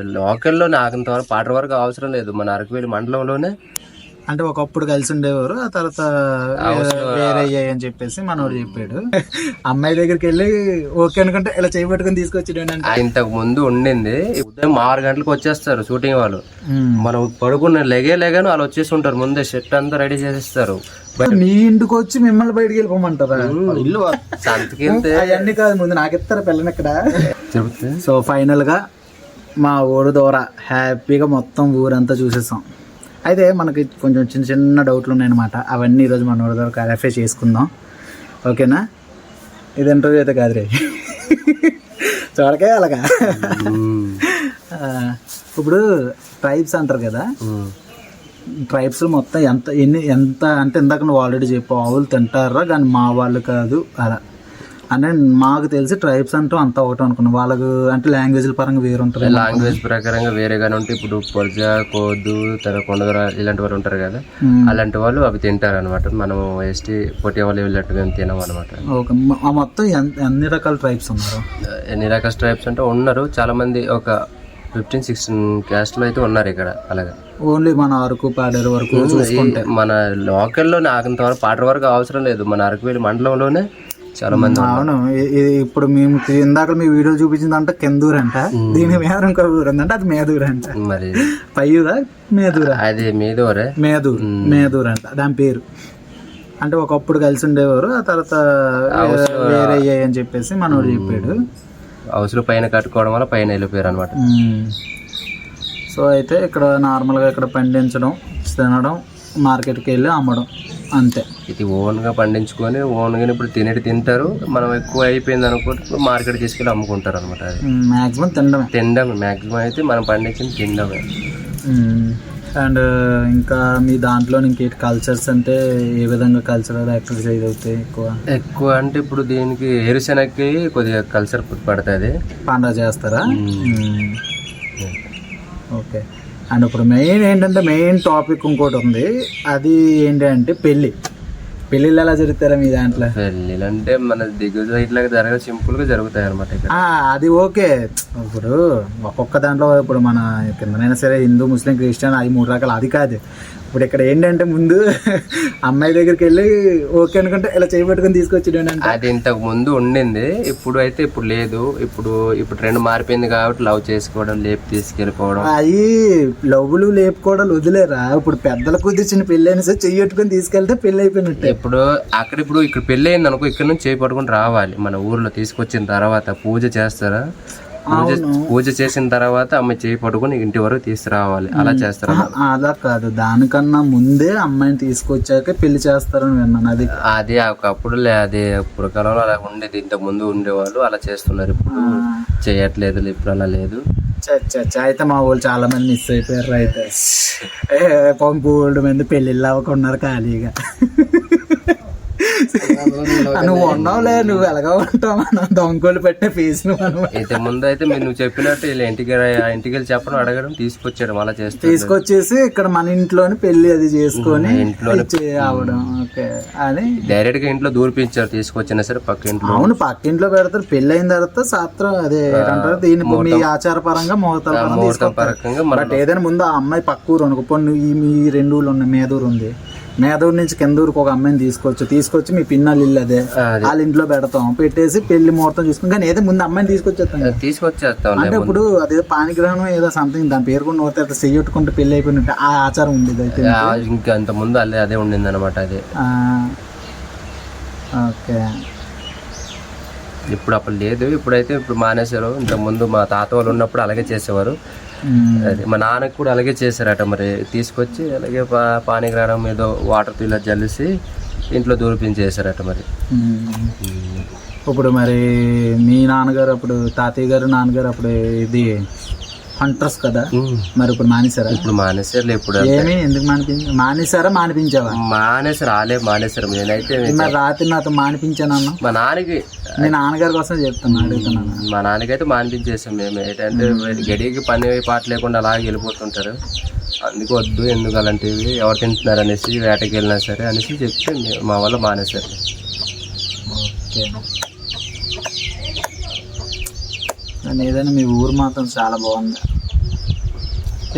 లోకల్లో నాకు ఇంతవరకు పాట వరకు అవసరం లేదు. మన అరకువేలి మండలంలోనే. అంటే ఒకప్పుడు కలిసి ఉండేవారు. ఆ తర్వాత వేరే- అయ్యాయి అని చెప్పేసి మనోడు చెప్పాడు. అమ్మాయి దగ్గరికి వెళ్ళి ఓకే అనుకుంటే ఇలా చేయి పట్టుకొని తీసుకొచ్చి ఆ ఇంతకు ముందు ఉండింది. ఉదయం ఆరు గంటలకు వచ్చేస్తారు షూటింగ్ వాళ్ళు. మనం పడుకున్న లెగే లేగాను వాళ్ళు వచ్చేసి ఉంటారు ముందే షర్ట్ అంతా రెడీ చేసేస్తారు. మీ ఇంటికి వచ్చి మిమ్మల్ని బయటికి వెళ్ళిపోమంటారా? ఇల్లు అవన్నీ కాదు ముందు నాకు ఇస్తారా పిల్లని ఇక్కడ. చెబుతే సో ఫైనల్గా మా ఊరు ద్వారా హ్యాపీగా మొత్తం ఊరంతా చూసేసాం. అయితే మనకి కొంచెం చిన్న చిన్న డౌట్లు ఉన్నాయన్నమాట. అవన్నీ ఈరోజు మన ఊరి ద్వారా క్లారిఫై చేసుకుందాం. ఓకేనా? ఇది ఇంటర్వ్యూ అయితే కాదు రే చూడకే అలాగా ఇప్పుడు ట్రైబ్స్ అంటారు కదా? ట్రైబ్స్ మొత్తం ఎంత ఎన్ని ఎంత అంటే ఇందాక నువ్వు ఆల్రెడీ చెప్పావు ఆవులు తింటారా? కానీ మా వాళ్ళు కాదు అలా. అంటే మాకు తెలిసి ట్రైబ్స్ అంటూ అంతా ఒకటి అనుకున్నాం. వాళ్ళకు అంటే లాంగ్వేజ్ల పరంగా వేరు ఉంటుంది లాంగ్వేజ్ ప్రకారంగా వేరేగానే ఉంటే ఇప్పుడు పొరజ కోదు తన కొండదర ఇలాంటి వాళ్ళు ఉంటారు కదా అలాంటి వాళ్ళు అవి తింటారు అనమాట మనం ఎస్టీ పొట్టి వాళ్ళు వెళ్ళినట్టు మేము తినం అనమాట ఓకే. మొత్తం ఎన్- ఎన్ని రకాల ట్రైబ్స్ ఉన్నారు? ఎన్ని రకాల స్ట్రైప్స్ అంటే ఉన్నారు. చాలా మంది ఒక ఫిఫ్టీన్ సిక్స్టీన్ క్యాస్ట్లు అయితే ఉన్నారు ఇక్కడ అలాగా. ఓన్లీ మన అరకు పాడేరు వరకు చూసుకుంటే. మన లోకల్లో నాకు ఇంతవరకు పాట వరకు అవసరం లేదు. మన అరకువేలి మండలంలోనే చాలా మంది. అవును. ఇప్పుడు మేము ఇందాక మీ వీడియో చూపించిందంటే కెందూరు అంట దీని మీద ఇంకో ఊరు ఉందంటే అది మేదూరు అంట మరి? పయ్యూరా మేదూరా? అది మీదోరే? మేదూరు. మేదూరు అంట దాని పేరు. అంటే ఒకప్పుడు కలిసి ఉండేవారు ఆ తర్వాత వేరే- అయ్యాయి అని చెప్పేసి మనోడు చెప్పాడు. హౌస్లో పైన కట్టుకోవడం వల్ల పైన వెళ్ళిపోయారు అనమాట. సో అయితే ఇక్కడ నార్మల్గా ఇక్కడ పండించడం తినడం మార్కెట్కి వెళ్ళి అమ్మడం అంతే. ఇది ఓన్గా పండించుకొని ఓన్గా ఇప్పుడు తినేటి తింటారు. మనం ఎక్కువ అయిపోయింది అనుకుంటే మార్కెట్ తీసుకెళ్ళి అమ్ముకుంటారు అనమాట అది మ్యాక్సిమం తినడమే. తినడం మ్యాక్సిమం అయితే మనం పండించింది తినడమే. అండ్ ఇంకా మీ దాంట్లో ఇంకేంటి కల్చర్స్ అంటే ఏ విధంగా కల్చరల్ యాక్టివిటీస్ అవుతాయి ఎక్కువ? ఎక్కువ అంటే ఇప్పుడు దీనికి ఎరుశనక్కి కొద్దిగా కల్చర్ పడుతుంది. పండగ చేస్తారా. ఓకే. అండ్ ఇప్పుడు మెయిన్ ఏంటంటే మెయిన్ టాపిక్ ఇంకోటి ఉంది. అది ఏంటంటే పెళ్ళి. పెళ్ళిళ్ళు ఎలా జరుగుతారా మీ దాంట్లో? పెళ్ళిళ్ళు అంటే మన దిగువ ఇట్లాగా జరగ సింపుల్గా జరుగుతాయి అనమాట అది ఓకే. ఇప్పుడు ఒక్కొక్క దాంట్లో ఇప్పుడు మన కిందనైనా సరే హిందూ ముస్లిం క్రిస్టియన్ అది మూడు రకాలు అది కాదు. ఇప్పుడు ఇక్కడ ఏంటంటే ముందు అమ్మాయి దగ్గరికి వెళ్ళి ఓకే అనుకుంటే ఇలా చేయి పట్టుకొని తీసుకొచ్చి ఏంటంటే? అది ఇంతకు ముందు ఉండింది. ఇప్పుడు అయితే ఇప్పుడు లేదు. ఇప్పుడు ఇప్పుడు ట్రెండ్ మారిపోయింది కాబట్టి లవ్ చేసుకోవడం లేపి తీసుకెళ్ళిపోవడం. అవి లవ్వులు లేపుకోవడాలు వదిలేరా? ఇప్పుడు పెద్దల కుదిర్చిన పెళ్ళి అయినా సరే చెయ్యి పట్టుకొని తీసుకెళ్తే పెళ్ళి అయిపోయినట్టే ఇప్పుడు అక్కడ ఇప్పుడు ఇక్కడ పెళ్ళి అయింది అనుకో ఇక్కడ నుంచి చేయి పట్టుకుని రావాలి. మన ఊర్లో తీసుకొచ్చిన తర్వాత పూజ చేస్తారా? పూజ పూజ చేసిన తర్వాత అమ్మ చేయి పట్టుకుని ఇంటి వరకు తీసుకురావాలి. అలా చేస్తారు అలా కాదు. దానికన్నా ముందే అమ్మాయిని తీసుకొచ్చాక పెళ్ళి చేస్తారని విన్నాను. అది అది ఒకప్పుడు అది అప్పుడు కాలంలో అలా ఉండేది. ఇంతకు ముందు ఉండేవాళ్ళు అలా చేస్తున్నారు. ఇప్పుడు చేయట్లేదు ఇప్పుడు అలా లేదు. అయితే మా వాళ్ళు చాలా మంది మిస్ అయిపోయారు అయితే. పంపు మంది పెళ్ళిళ్ళు అవ్వకున్నారు ఖాళీగా. నువ్వు ఉన్నావులే నువ్వు ఎలాగా ఉంటావు మనం. దొంగలు పెట్టే మనం. అయితే ముందు అయితే మీరు నువ్వు చెప్పినట్టు ఇలా ఇంటికి ఇంటికి వెళ్ళి చెప్పడం అడగడం తీసుకొచ్చేయడం అలా చేస్తారు తీసుకొచ్చేసి ఇక్కడ మన ఇంట్లోనే పెళ్ళి అది చేసుకొని అవడం ఓకే అని. డైరెక్ట్గా ఇంట్లో దూరిపించారు తీసుకొచ్చినా సరే పక్క ఇంట్లో. అవును పక్కింట్లో పెడతారు. పెళ్ళి అయిన తర్వాత శాస్త్రం అదే ఏంటంటారు దీని మీ ఆచార పరంగా ముహూర్తాల పరంగా బట్ ఏదైనా ముందు ఆ అమ్మాయి పక్క ఊరు అనుకో ఈ మీ రెండు ఊర్లు ఉన్నాయి మేదూరు ఉంది. మేదూరు నుంచి కింద ఊరికి ఒక అమ్మాయిని తీసుకొచ్చు తీసుకొచ్చి మీ పిన్నలు ఇల్లు అదే. వాళ్ళ ఇంట్లో పెడతాం పెట్టేసి పెళ్ళి ముహూర్తం చూసుకుని కానీ ఏదో ముందు అమ్మాయిని తీసుకొచ్చేస్తాం. తీసుకొచ్చేస్తాం అంటే ఇప్పుడు అదే పానిగ్రహణం ఏదో సంథింగ్ దాని పేరు కూడా నోతే చెయ్యొట్టుకుంటే పెళ్ళి అయిపోయినట్టు ఆ ఆచారం ఉండేది అయితే ఇంకా అంత ముందు అదే అదే ఉండింది అనమాట అదే ఓకే ఇప్పుడు అప్పుడు లేదు ఇప్పుడైతే ఇప్పుడు మానేశారు ఇంతకు ముందు మా తాత వాళ్ళు ఉన్నప్పుడు అలాగే చేసేవారు. అది. మా నాన్నకి కూడా అలాగే చేశారట మరి. తీసుకొచ్చి అలాగే పా పానీగ్రానం ఏదో వాటర్ ఇలా జల్లిసి ఇంట్లో దూరిపించేసారట మరి. ఇప్పుడు మరి మీ నాన్నగారు అప్పుడు తాతయ్య గారు నాన్నగారు అప్పుడు ఇది హంటర్స్ కదా? మరి ఇప్పుడు మానేశారా? ఇప్పుడు మానేశారు ఇప్పుడు ఏమి ఎందుకు మానిపించ మానేశారా మానిపించావా? మానేశారు ఆలే మానేశారు. నేనైతే మరి రాత్రి నాతో మానిపించానన్నా మా నాన్నకి మీ నాన్నగారి కోసం చెప్తున్నా అడుగుతున్నాను మా నాన్నకైతే మానిపించేసాం మేము. ఏంటంటే గడికి పని పాట లేకుండా అలాగే వెళ్ళిపోతుంటారు. అందుకు వద్దు ఎందుకు అలాంటివి ఎవరు తింటున్నారు అనేసి వేటకి వెళ్ళినా సరే అనేసి చెప్తే మే- వల్ల మానేశారు. ఓకే. కానీ ఏదైనా మీ ఊరు మాత్రం చాలా బాగుంది.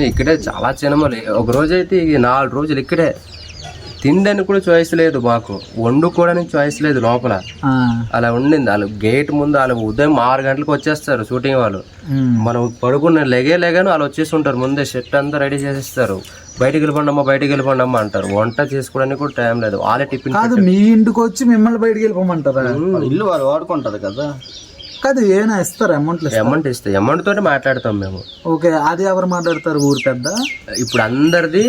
ఇక్కడే చాలా చిన్నమలు ఒక రోజు అయితే ఈ నాలుగు రోజులు ఇక్కడే. తినడానికి కూడా చాయిస్ లేదు మాకు. వండుకోవడానికి చాయిస్ లేదు లోపల. ఆ, అలా ఉండింది. వాళ్ళు గేట్ ముందు వాళ్ళు ఉదయం ఆరు గంటలకు వచ్చేస్తారు షూటింగ్ వాళ్ళు. మనం పడుకున్న లెగే లెగాను వాళ్ళు వచ్చేసి ఉంటారు ముందే షర్ట్ అంతా రెడీ చేసేస్తారు. బయటికి వెళ్ళిపోండమ్మా బయటికి వెళ్ళిపోండమ్మా అంటారు. వంట చేసుకోవడానికి కూడా టైం లేదు. వాళ్ళే టిఫిన్ కాదు మీ ఇంటికి వచ్చి మిమ్మల్ని బయటికి వెళ్ళిపోమంటారా? ఇల్లు వాడు వాడుకుంటది కదా. కాదు ఏమైనా ఇస్తారు? ఇస్తారు? అమౌంట్ ఇస్తాయి అమౌంట్ తోటి మాట్లాడతాం మేము. ఓకే అది ఎవరు మాట్లాడతారు? ఊరు పెద్ద? ఇప్పుడు అందరిది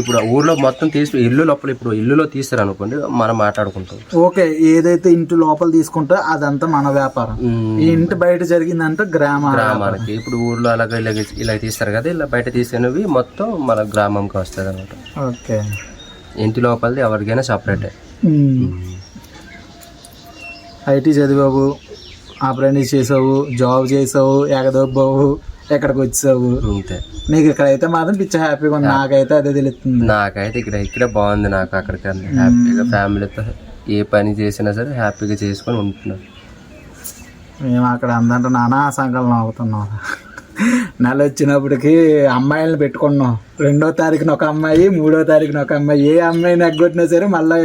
ఇప్పుడు ఊర్లో మొత్తం తీసి ఇల్లు లోపల ఇప్పుడు ఇల్లులో తీస్తారు అనుకోండి మనం మాట్లాడుకుంటాం. ఓకే ఏదైతే ఇంటి లోపల తీసుకుంటే అదంతా మన వ్యాపారం. ఈ ఇంటి బయట జరిగిందంటే గ్రామ గ్రామానికి. ఇప్పుడు ఊర్లో అలాగ ఇలా ఇలా తీస్తారు కదా ఇలా బయట తీసినవి మొత్తం మన గ్రామంకి వస్తుంది అనమాట ఓకే. ఇంటి లోపలిది ఎవరికైనా సపరేటే ఐటీ చదివావు. అప్రెంటిస్ చేసావు జాబ్ చేసావు ఎగదొబ్బావు ఎక్కడికి వచ్చావు? అంతే. నీకు ఇక్కడైతే మాత్రం పిచ్చ హ్యాపీగా ఉంది. నాకైతే అదే తెలుస్తుంది. నాకైతే ఇక్కడ ఇక్కడ బాగుంది నాకు అక్కడికన్నా హ్యాపీగా ఫ్యామిలీతో ఏ పని చేసినా సరే హ్యాపీగా చేసుకొని ఉంటున్నాను. మేము అక్కడ అందంటే నానా సంకలనం అవుతున్నాం. నెల వచ్చినప్పటికి అమ్మాయిలను పెట్టుకున్నాం. రెండో తారీఖున ఒక అమ్మాయి మూడో తారీఖున ఒక అమ్మాయి. ఏ అమ్మాయిని ఎగ్గొట్టినా సరే మళ్ళీ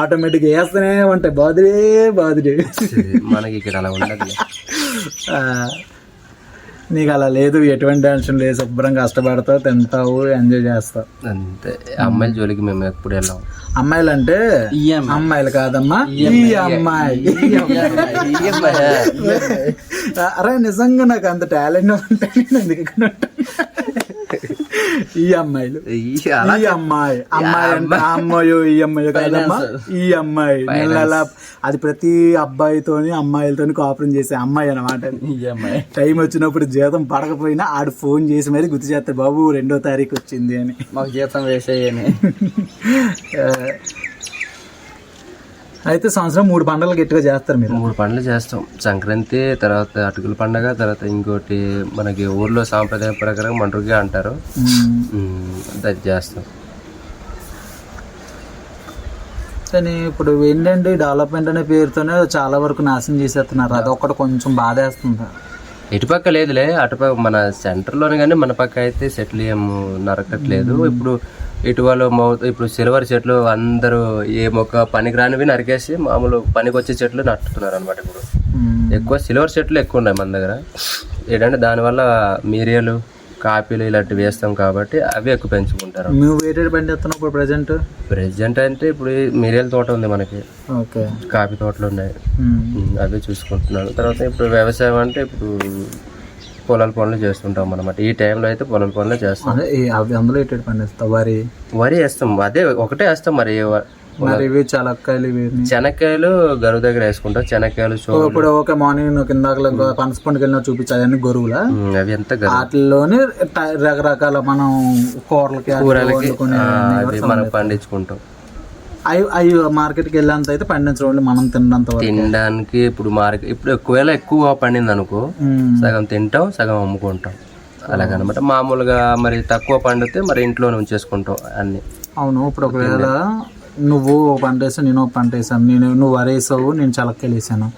ఆటోమేటిక్గా వేస్తూనే ఉంటాయి. బాదుడే బాదుడే మనకి ఇక్కడ అలా ఉండదు నీకు అలా లేదు. ఎటువంటి టెన్షన్ లేదు. శుభ్రంగా కష్టపడతావు తింటావు ఎంజాయ్ చేస్తావు. అంతే. అమ్మాయిల జోలికి మేము ఎప్పుడు వెళ్ళాం. అమ్మాయిలు అంటే అమ్మాయిలు కాదమ్మా. ఈ అమ్మాయి అరే నిజంగా నాకు అంత టాలెంట్ ఉంటే నేను ఎందుకు ఇక్కడ ఉంటా? ఈ అమ్మాయిలు. ఈ అమ్మాయి. అమ్మాయి అంటే ఆ అమ్మాయో ఈ అమ్మాయో కాదమ్మా ఈ అమ్మాయి. నెల నెల అది ప్రతి అబ్బాయితోని అమ్మాయిలతోని కాపురం చేసే అమ్మాయి అనమాట అమ్మాయి. టైం వచ్చినప్పుడు జీతం పడకపోయినా ఆడు ఫోన్ చేసి మరి గుర్తు చేస్తాడు బాబు రెండో తారీఖు వచ్చింది అని. మాకు జీతం వేసేయని అయితే సంవత్సరం మూడు పండుగలు గట్టిగా చేస్తారు మీరు. మూడు పండుగలు చేస్తాం. సంక్రాంతి తర్వాత అటుకుల పండగ తర్వాత ఇంకోటి మనకి ఊర్లో సాంప్రదాయం ప్రకారం మండ్రుగా అంటారు. అది చేస్తాం. కానీ ఇప్పుడు ఏంటంటే డెవలప్మెంట్ అనే పేరుతోనే చాలా వరకు నాశనం చేసేస్తున్నారు. అదొక్కటి కొంచెం బాధేస్తుంది? ఇటుపక్క లేదులే. అటుపక్క మన సెంటర్లోనే కానీ మన పక్క అయితే చెట్లు ఏం నరకట్లేదు. ఇప్పుడు ఇటు వాళ్ళు మౌ- ఇప్పుడు సిల్వర్ చెట్లు అందరూ ఏ మొక్క పనికి రానివి నరికేసి మామూలు పనికి వచ్చే చెట్లు నట్టుతున్నారు అనమాట ఇప్పుడు. ఎక్కువ సిల్వర్ చెట్లు ఎక్కువ ఉన్నాయి మన దగ్గర. ఏంటంటే దానివల్ల మీరియలు కాపీలు ఇలాంటివి వేస్తాం కాబట్టి అవి ఎక్కువ పెంచుకుంటారు. నువ్వు వేరే బండి ఇప్పుడు ప్రజెంట్ ప్రెసిడెంట్ అంటే ఇప్పుడు మీరియల్ తోట ఉంది మనకి. ఓకే. కాఫీ తోటలు ఉన్నాయి. అవి చూసుకుంటున్నాను. తర్వాత ఇప్పుడు వ్యవసాయం అంటే ఇప్పుడు పొలాల పనులు చేస్తుంటాం అనమాట ఈ టైంలో అయితే పొలాల పనులు చేస్తాం. అవి అందులో ఎటు పండిస్తావు వరి. వరి వేస్తాం. అదే ఒకటే వేస్తాం మరి. మరి ఇవి చలక్కాయలు ఇవి శనక్కాయలు గరువు దగ్గర వేసుకుంటాం. శనక్కాయలు సో ఇప్పుడు ఓకే మార్నింగ్ నువ్వు కిందాక పనస పండుగ వెళ్ళినా చూపించాలి అన్ని గొరువులా? అవి ఎంత ట- రకరకాల మనం కూరలకి కూరలకి మనం పండించుకుంటాం. అవి అవి మార్కెట్కి వెళ్ళేంత అయితే పండించడం మనం వరకు. తినడానికి ఇప్పుడు మార్కెట్ ఇప్పుడు ఒకవేళ ఎక్కువ పండింది అనుకో. సగం తింటాం సగం అమ్ముకుంటాం. అలాగనమాట. మామూలుగా మరి తక్కువ పండితే మరి ఇంట్లోనే ఉంచేసుకుంటాం అన్ని. అవును ఇప్పుడు ఒకవేళ నువ్వు ఒక పంట వేసావు నేను ఒక పంట వేసాను నేను నువ్వు వరి వేసావు నేను చలక్కలు వేసాను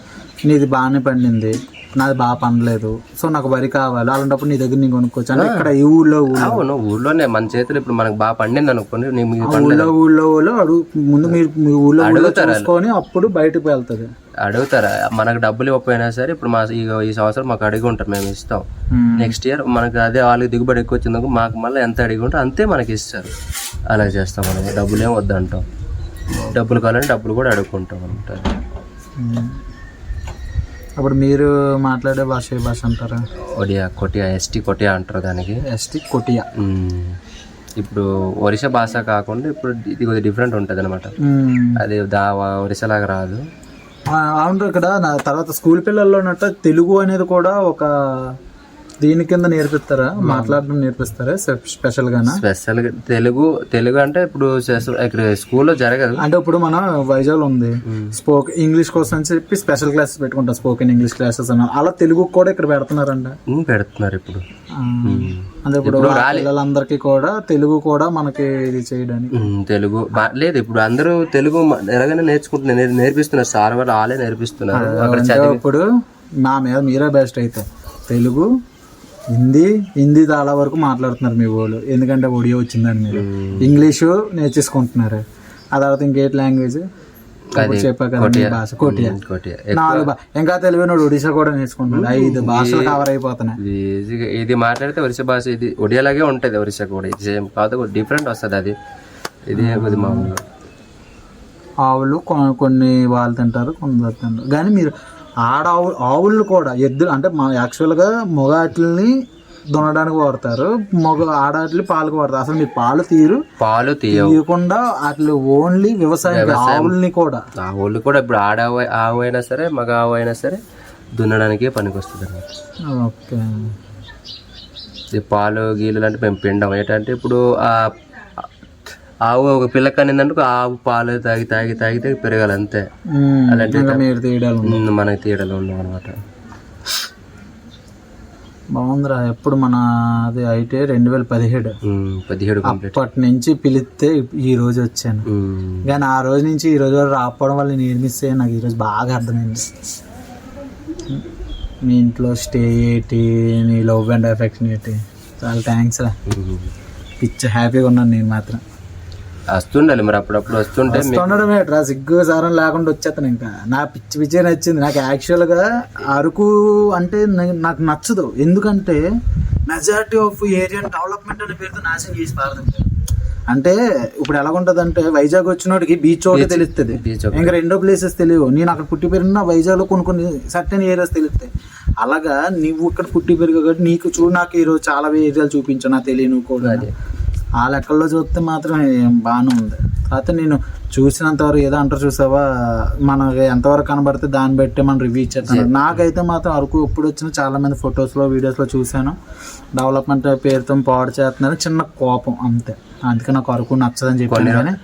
నీది బాగానే పండింది నాది బాగా పండలేదు సో నాకు వరి కావాలి. అలాంటప్పుడు నీ దగ్గర నేను కొనుక్కోవచ్చు. అంటే ఇక్కడ ఈ ఊళ్ళో ఊళ్ళో. అవును ఊర్లోనే మన చేతులు ఇప్పుడు మనకు బాగా పండింది అనుకోండి నీ ఊళ్ళో ఊళ్ళో ఊళ్ళో అడుగు. ముందు మీరు మీ ఊళ్ళో ఊళ్ళో చూసుకొని అప్పుడు బయటకు వెళ్తుంది అడుగుతారా. మనకు డబ్బులు ఇవ్వకపోయినా సరే ఇప్పుడు మా ఈ ఈ సంవత్సరం మాకు అడిగి ఉంటారు మేము ఇస్తాం. నెక్స్ట్ ఇయర్ మనకు అదే వాళ్ళకి దిగుబడి ఎక్కువ వచ్చిందనుకో మాకు మళ్ళీ ఎంత అడిగి ఉంటే అంతే మనకి ఇస్తారు. అలా చేస్తాం మనం. డబ్బులు ఏం వద్దంటాం. డబ్బులు కావాలంటే డబ్బులు కూడా అడుక్కుంటాం అనమాట మ్మ్. అప్పుడు మీరు మాట్లాడే భాష ఏ భాష అంటారా? ఒడియా కొటియా ఎస్టీ కొటియా అంటారు దానికి. ఎస్టీ కొటియా. ఇప్పుడు ఒరిస్సా భాష కాకుండా ఇప్పుడు ఇది కొద్దిగా డిఫరెంట్ ఉంటుంది అనమాట. అది దా ఒరిస్సాలాగా రాదు. ఆ, అవును ఇక్కడ నా తర్వాత స్కూల్ పిల్లల్లో ఉన్నట్ట తెలుగు అనేది కూడా ఒక దీని కింద నేర్పిస్తారా? మాట్లాడడం నేర్పిస్తారా? స్పె- స్పెషల్ గానా? స్పెషల్ తెలుగు తెలుగు అంటే ఇప్పుడు ఇక్కడ స్కూల్లో జరగదు. అంటే ఇప్పుడు మన వైజాగ్ ఉంది. స్పోక్ ఇంగ్లీష్ కోసం అని చెప్పి స్పెషల్ క్లాసెస్ పెట్టుకుంటాం స్పోకెన్ ఇంగ్లీష్ క్లాసెస్ అని. అలా తెలుగు కూడా ఇక్కడ పెడుతున్నారంట. పెడుతున్నారు ఇప్పుడు. అంటే ఇప్పుడు పిల్లలందరికీ కూడా తెలుగు కూడా మనకి ఇది చేయడానికి. తెలుగు. లేదు ఇప్పుడు అందరూ తెలుగు ఎలాగైనా నేర్చుకుంటున్నారు. నేర్- నేర్పిస్తున్నారు. సార్ వాళ్ళు వాళ్ళే నేర్పిస్తున్నారు. అక్కడ ఇప్పుడు మా మీద మీరే బెస్ట్ అయితే. తెలుగు హిందీ హిందీ చాలా వరకు మాట్లాడుతున్నారు మీ వాళ్ళు. ఎందుకంటే ఒడియో వచ్చిందని మీరు. ఇంగ్లీషు నేర్చేసుకుంటున్నారు. ఆ తర్వాత ఇంకేట్ లాంగ్వేజ్ భాష. కోటియా. నాలుగు ఇంకా తెలివినోడు ఒడిశా కూడా నేర్చుకుంటున్నాడు ఐదు భాషలు కవర్ అయిపోతున్నాయి. ఇది మాట్లాడితే ఒరిస్సా భాష ఇది ఒడియాలాగే ఉంటుంది ఒరిస్సా కూడా. ఇది సేమ్ కాదు డిఫరెంట్ వస్తుంది అది. ఇది కొద్ది మామూలుగా. ఆవులు కొన్ని వాళ్ళు తింటారు కొందరు తింటారు కానీ మీరు ఆడ ఆవు ఆవులు కూడా ఎద్దులు అంటే మా యాక్చువల్గా మొగాటిల్ని దున్నడానికి వాడతారు. మగ ఆడాటిని పాలకు వాడతారు. అసలు మీరు పాలు తీరు పాలు తీయకుండా వాటిని ఓన్లీ వ్యవసాయం ఆవుల్ని కూడా. ఆ ఊళ్ళు కూడా ఇప్పుడు ఆడ ఆవు అయినా సరే మగ ఆవు అయినా సరే దున్నడానికి పనికి వస్తుంది అన్నమాట ఓకే. ఈ పాలు గీలు అంటే మేము పిండం. ఏంటంటే ఇప్పుడు ఆ ఆవు ఒక పిల్ల కనిందంటే ఆవు పాలు తాగి తాగి తాగి తాగి పెరగాలి అంతే. ఉమ్, మనకి తీయడలు ఉండవు అనమాట బాగుందిరా ఎప్పుడు మన అది అయితే రెండు వేల పదిహేడు పదిహేడు అప్పటి నుంచి పిలిస్తే ఈ రోజు వచ్చాను. కానీ ఆ రోజు నుంచి ఈ రోజు వరకు రాకపోవడం వల్ల నేను మిస్ అయ్యాను నాకు ఈరోజు బాగా అర్థమైంది. మీ ఇంట్లో స్టే ఏంటి నీ లవ్ అండ్ ఎఫెక్షన్ ఏంటి? చాలా థ్యాంక్స్ రా. పిచ్చ హ్యాపీగా ఉన్నాను నేను మాత్రం. వస్తుండాలి మరి అప్పుడప్పుడు వస్తుంటే మీ- వస్తుండడం ఏంట్రా సిగ్గు సారం లేకుండా వచ్చేస్తాను ఇంకా. నా పిచ్చి పిచ్చే నచ్చింది. నాకు యాక్చువల్గా అరకు అంటే నాకు నచ్చదు. ఎందుకంటే మెజారిటీ ఆఫ్ ఏరియా డెవలప్మెంట్ అనే పేరుతో నాశనం చేసి పారుతుంది అంటే ఇప్పుడు ఎలాగుంటది అంటే వైజాగ్ వచ్చినోడికి బీచ్ ఒకటి తెలుస్తుంది. ఇంకా రెండో ప్లేసెస్ తెలియవు. నేను అక్కడ పుట్టి పెరిగిన వైజాగ్లో కొన్ని కొన్ని సర్టెన్ ఏరియాస్ తెలుస్తాయి. అలాగా నువ్వు ఇక్కడ పుట్టి పెరిగా కాబట్టి నీకు చూడు నాకు ఈరోజు చాలా ఏరియాలు చూపించు నా తెలియను కూడా. ఆ లెక్కల్లో చూస్తే మాత్రం బాగానే ఉంది. అయితే నేను చూసినంత వరకు ఏదో అంటారు చూసావా? మనకి ఎంతవరకు కనబడితే దాన్ని బట్టి మనం రివ్యూ ఇచ్చేస్తాను నాకైతే మాత్రం అరకు ఎప్పుడు వచ్చినా చాలా మంది ఫొటోస్లో వీడియోస్లో చూశాను. డెవలప్మెంట్ పేరుతో పాడు చేస్తున్నారు. చిన్న కోపం అంతే. అందుకే నాకు అరకు నచ్చదని చెప్పాను కానీ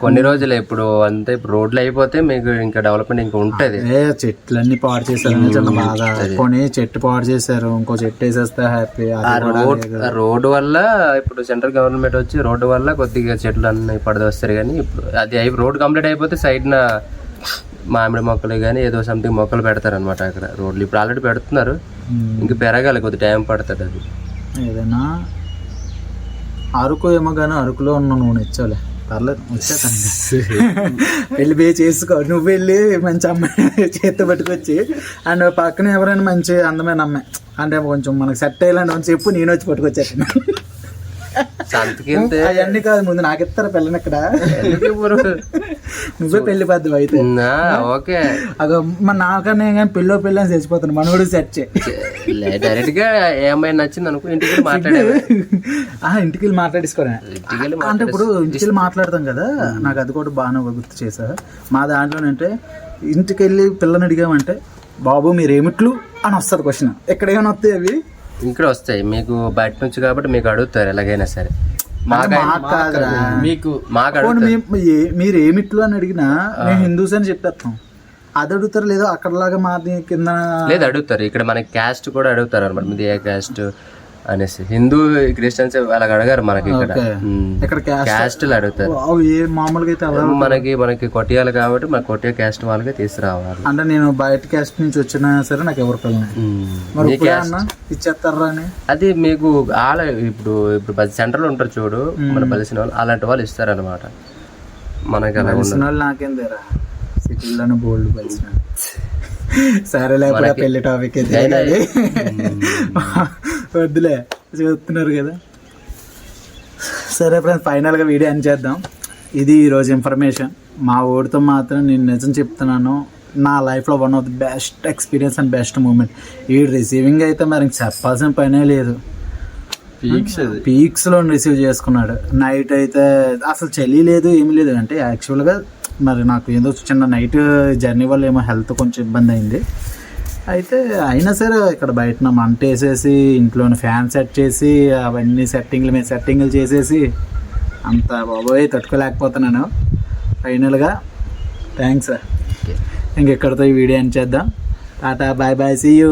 కొన్ని రోజులు ఇప్పుడు అంతే ఇప్పుడు రోడ్లు అయిపోతే మీకు ఇంకా డెవలప్మెంట్ ఇంకా ఉంటది. చెట్లన్నీ పాడు చేశారు చిన్న బాధ. కొని చెట్టు పాడు చేశారు ఇంకో చెట్టు వేసేస్తే హ్యాపీ రోడ్డు వల్ల ఇప్పుడు సెంట్రల్ గవర్నమెంట్ వచ్చి రోడ్డు వల్ల కొద్దిగా చెట్లు అన్ని పడదొస్తారు కానీ ఇప్పుడు అది రోడ్ కంప్లీట్ అయిపోతే సైడ్న మామిడి మొక్కలు కానీ ఏదో సంథింగ్ మొక్కలు పెడతారు అనమాట అక్కడ రోడ్లు. ఇప్పుడు ఆల్రెడీ పెడుతున్నారు. ఇంకా పెరగాలి కొద్ది టైం పడుతుంది అది. ఏదైనా అరకు ఏమో కానీ అరకులో ఉన్న నూనె ఇచ్చాలే. పర్లేదు వచ్చేస్తాను వెళ్ళి బే చేసుకో. నువ్వు వెళ్ళి మంచి అమ్మాయి చేత పట్టుకొచ్చి అండ్ పక్కన ఎవరైనా మంచి అందమైన అమ్మాయి. అంటే కొంచెం మనకు సెట్ అయ్యేలాంటి చెప్పు నేను వచ్చి పట్టుకొచ్చాను సంతకి వెళ్తే అవన్నీ కాదు ముందు నాకు ఇస్తారా పిల్లని ఇక్కడ? నువ్వే పెళ్ళి పెద్ద అయితే. ఓకే. అగో మన నాకన్నా కానీ పెళ్ళో పెళ్ళి అని చచ్చిపోతాను మనోడు సెట్ చేయి. డైరెక్ట్గా ఏ అమ్మాయి నచ్చింది అనుకో ఇంటికి వెళ్ళి మాట్లాడేది ఆ, ఇంటికి వెళ్ళి మాట్లాడేసుకోరా? అంటే ఇప్పుడు ఇంటికి వెళ్ళి మాట్లాడతాం కదా నాకు అది కూడా బాగానే గుర్తు చేశా. మా దాంట్లోనంటే ఇంటికి వెళ్ళి పిల్లని అడిగామంటే బాబు మీరు ఏమిట్లు అని వస్తుంది క్వశ్చన్ ఎక్కడ ఏమైనా వస్తాయి అవి. ఇక్కడ వస్తాయి. మీకు బయట నుంచి కాబట్టి మీకు అడుగుతారు ఎలాగైనా సరే. మాకై- మీ- మీరు ఏమిట్లు అని అడిగినా మేము హిందూస్ అని చెప్పేస్తాం. అది అడుగుతారు లేదో అక్కడలాగా మాది కింద లేదు అడుగుతారు. ఇక్కడ మనకి క్యాస్ట్ కూడా అడుగుతారు అనమాట. మీది ఏ క్యాస్ట్ అనేసి. హిందూ క్రిస్టియన్స్ అలాగ అడగారు మనకి ఇక్కడ. క్యాస్ట్లు అడుగుతారు. మామూలుగా అయితే మనకి మనకి కొట్టియాలి కాబట్టి మన కొట్టియ క్యాస్ట్ వాళ్ళకే తీసుకురావాలి. అంటే నేను బయట క్యాస్ట్ నుంచి వచ్చినా సరే నాకు ఎవరు. మరి ఇచ్చేస్తారా అని? అది మీకు ఆల ఇప్పుడు ఇప్పుడు సెంటర్ ఉంటారు చూడు మన బలిసిన వాళ్ళు అలాంటి వాళ్ళు ఇస్తారనమాట మనకి అలా వాళ్ళు నాకేం తెరా? సిటీలోనే బోల్డ్ సరే లేకపోతే పెళ్ళి టాపిక్ అయితే. వద్దులే చూస్తున్నారు కదా. సరే ఫ్రెండ్స్ ఫైనల్గా వీడియో అని చేద్దాం. ఇది ఈరోజు ఇన్ఫర్మేషన్ మా ఊరితో మాత్రం నేను నిజం చెప్తున్నాను నా లైఫ్లో one of the best experience and best moment ఈ రిసీవింగ్ అయితే మరి చెప్పాల్సిన పనే లేదు. పీక్స్లో రిసీవ్ చేసుకున్నాడు. నైట్ అయితే అసలు చలి లేదు ఏమీ లేదు. అంటే యాక్చువల్గా మరి నాకు ఏదో చిన్న నైట్ జర్నీ వల్ల ఏమో హెల్త్ కొంచెం ఇబ్బంది అయింది. అయితే అయినా సరే ఇక్కడ బయట మంట వేసేసి ఇంట్లోనే ఫ్యాన్ సెట్ చేసి అవన్నీ సెట్టింగ్లు మీద సెట్టింగ్లు చేసేసి అంత బాబోయ్ తట్టుకోలేకపోతున్నాను. ఫైనల్గా థ్యాంక్స్ ఇంకెక్కడితో ఈ వీడియో ఎండ్ చేద్దాం. Tata bye bye see you.